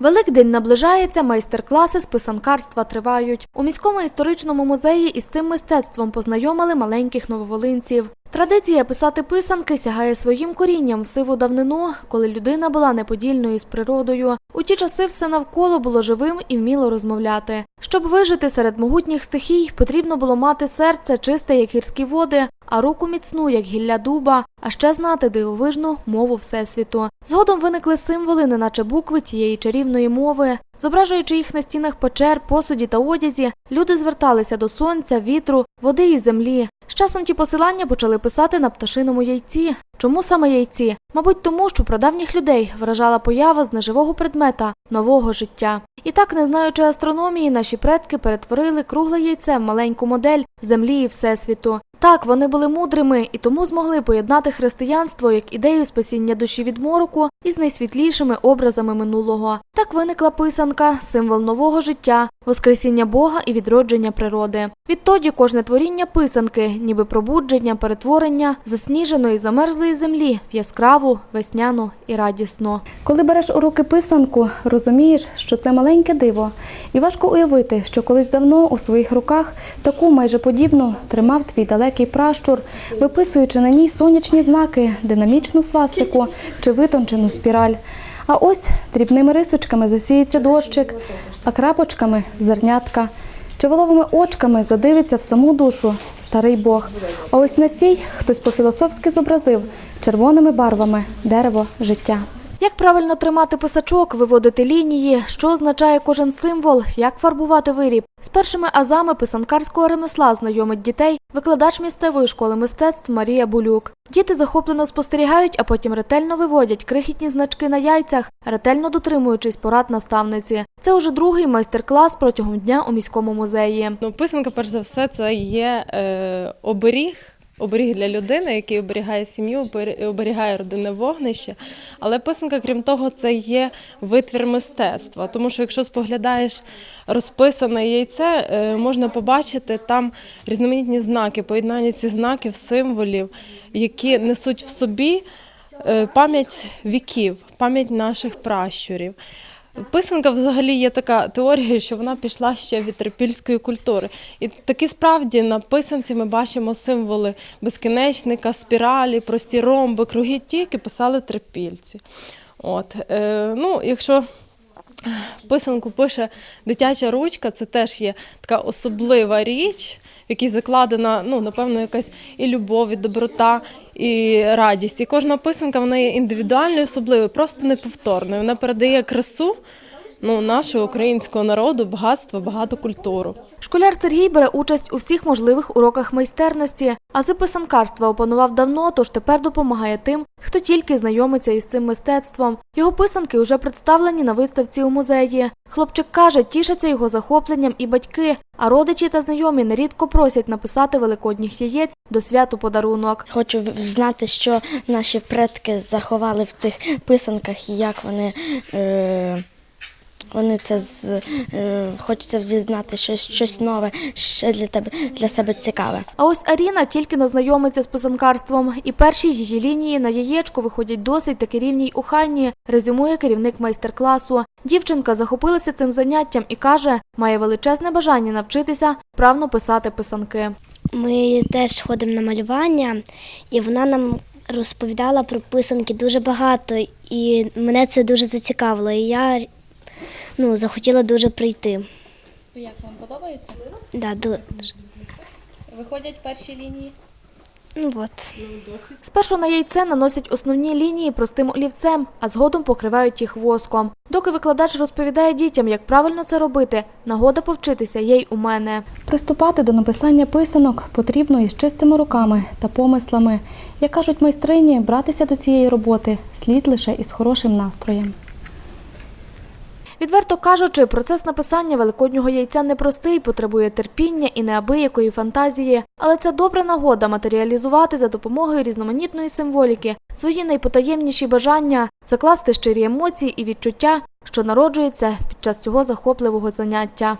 Великдень наближається, майстер-класи з писанкарства тривають. У міському історичному музеї із цим мистецтвом познайомили маленьких нововолинців. Традиція писати писанки сягає своїм корінням в сиву давнину, коли людина була неподільною з природою. У ті часи все навколо було живим і вміло розмовляти. Щоб вижити серед могутніх стихій, потрібно було мати серце чисте, як гірські води, а руку міцну, як гілля дуба, а ще знати дивовижну мову Всесвіту. Згодом виникли символи, неначе букви тієї чарівної мови. Зображуючи їх на стінах печер, посуді та одязі, люди зверталися до сонця, вітру, води і землі. З часом ті посилання почали писати на пташиному яйці. Чому саме яйці? Мабуть, тому, що прадавніх людей вражала поява з неживого предмета нового життя. І так, не знаючи астрономії, наші предки перетворили кругле яйце в маленьку модель землі і всесвіту. Так, вони були мудрими і тому змогли поєднати християнство як ідею спасіння душі від мороку із найсвітлішими образами минулого. Так виникла писанка, символ нового життя, воскресіння Бога і відродження природи. Відтоді кожне творіння писанки, ніби пробудження, перетворення засніженої замерзлої землі в яскраву, весняну і радісну. Коли береш у руки писанку, розумієш, що це маленьке диво, і важко уявити, що колись давно у своїх руках таку майже подібну тримав твій далекий пращур, виписуючи на ній сонячні знаки, динамічну свастику чи витончену спіраль. А ось дрібними рисочками засіється дощик, а крапочками зернятка. Чеволовими очками задивиться в саму душу старий Бог. А ось на цій хтось по-філософськи зобразив червоними барвами дерево життя. Як правильно тримати писачок, виводити лінії, що означає кожен символ, як фарбувати виріб. З першими азами писанкарського ремесла знайомить дітей викладач місцевої школи мистецтв Марія Булюк. Діти захоплено спостерігають, а потім ретельно виводять крихітні значки на яйцях, ретельно дотримуючись порад наставниці. Це уже другий майстер-клас протягом дня у міському музеї. Ну, писанка, перш за все, це є е, оберіг. Оберіг для людини, який оберігає сім'ю, оберігає родинне вогнище. Але писанка, крім того, це є витвір мистецтва. Тому що якщо споглядаєш розписане яйце, е, можна побачити там різноманітні знаки, поєднання цих знаків, символів, які несуть в собі е, пам'ять віків, пам'ять наших пращурів. Писанка взагалі є така теорія, що вона пішла ще від трипільської культури. І таки справді на писанці ми бачимо символи безкінечника, спіралі, прості ромби, круги, ті, які писали трипільці. От, е, ну, якщо писанку пише дитяча ручка, це теж є така особлива річ, в якій закладена, ну, напевно, якась і любов, і доброта, і радість. І кожна писанка вона є індивідуальною, особливою, просто неповторною. Вона передає красу ну, нашого українського народу, багатство, багату культуру. Школяр Сергій бере участь у всіх можливих уроках майстерності, а з писанкарства опанував давно, тож тепер допомагає тим, хто тільки знайомиться із цим мистецтвом. Його писанки вже представлені на виставці у музеї. Хлопчик каже, тішаться його захопленням і батьки, а родичі та знайомі нерідко просять написати великодніх яєць до святу подарунок. Хочу знати, що наші предки заховали в цих писанках і як вони. Е, вони це з е, хочеться взнати щось, щось нове, ще для тебе для себе цікаве. А ось Аріна тільки но знайомиться з писанкарством, і перші її лінії на яєчку виходять досить таки рівні й охайні, резюмує керівник майстер-класу. Дівчинка захопилася цим заняттям і каже, має величезне бажання навчитися правно писати писанки. Ми теж ходимо на малювання, і вона нам розповідала про писанки дуже багато, і мене це дуже зацікавило. І я ну, захотіла дуже прийти. Як вам подобається? Да, дуже. Виходять перші лінії. Ну от. Спершу на яйце наносять основні лінії простим олівцем, а згодом покривають їх воском. Доки викладач розповідає дітям, як правильно це робити, нагода повчитися є й у мене. Приступати до написання писанок потрібно із чистими руками та помислами. Як кажуть майстрині, братися до цієї роботи слід лише із хорошим настроєм. Відверто кажучи, процес написання великоднього яйця непростий, потребує терпіння і неабиякої фантазії, але це добра нагода матеріалізувати за допомогою різноманітної символіки свої найпотаємніші бажання, закласти щирі емоції і відчуття, що народжуються під час цього захопливого заняття.